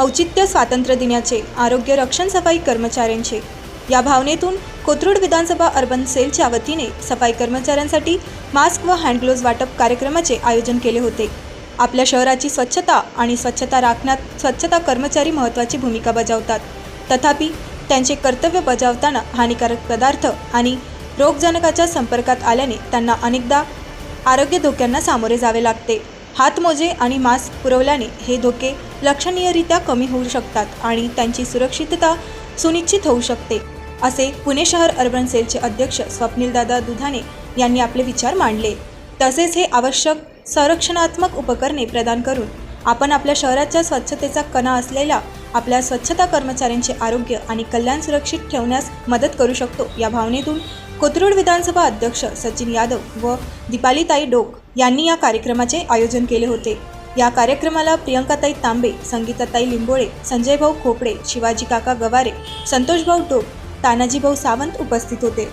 औचित्य स्वातंत्र्य दिनाचे आरोग्य रक्षण सफाई कर्मचाऱ्यांचे. या भावनेतून कोथरूड विधानसभा अर्बन सेलच्या वतीने सफाई कर्मचाऱ्यांसाठी मास्क व हँडग्लोव्ज वाटप कार्यक्रमाचे आयोजन केले होते. आपल्या शहराची स्वच्छता आणि स्वच्छता राखण्यात स्वच्छता कर्मचारी महत्त्वाची भूमिका बजावतात. तथापि त्यांचे कर्तव्य बजावताना हानिकारक पदार्थ आणि रोगजनकाच्या संपर्कात आल्याने त्यांना अनेकदा आरोग्य धोक्यांना सामोरे जावे लागते. हातमोजे आणि मास्क पुरवल्याने हे धोके लक्षणीयरित्या कमी होऊ शकतात आणि त्यांची सुरक्षितता सुनिश्चित होऊ शकते असे पुणे शहर अर्बन सेलचे अध्यक्ष स्वप्नीलदादा दुधाने यांनी आपले विचार मांडले. तसेच हे आवश्यक संरक्षणात्मक उपकरणे प्रदान करून आपण आपल्या शहराच्या स्वच्छतेचा कणा असलेल्या आपल्या स्वच्छता कर्मचाऱ्यांचे आरोग्य आणि कल्याण सुरक्षित ठेवण्यास मदत करू शकतो. या भावनेतून कोथरूड विधानसभा अध्यक्ष सचिन यादव व दीपालीताई डोक यांनी या कार्यक्रमाचे आयोजन केले होते. या कार्यक्रमाला प्रियंकाताई तांबे संगीताताई लिंबोळे संजयभाऊ खोपडे शिवाजी काका गवारे संतोषभाऊ डोक तानाजीभाऊ सावंत उपस्थित होते.